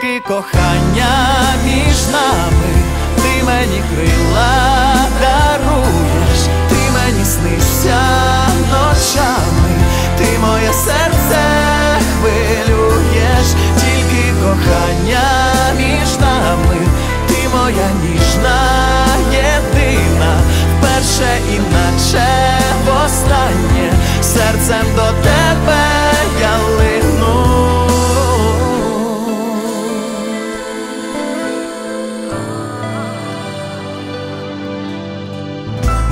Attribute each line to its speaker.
Speaker 1: Тільки кохання між нами, ти мені крила даруєш, ти мені снишся ночами, ти моє серце хвилюєш, тільки кохання між нами, ти моя ніжна єдина, вперше іначе востаннє серцем до тебе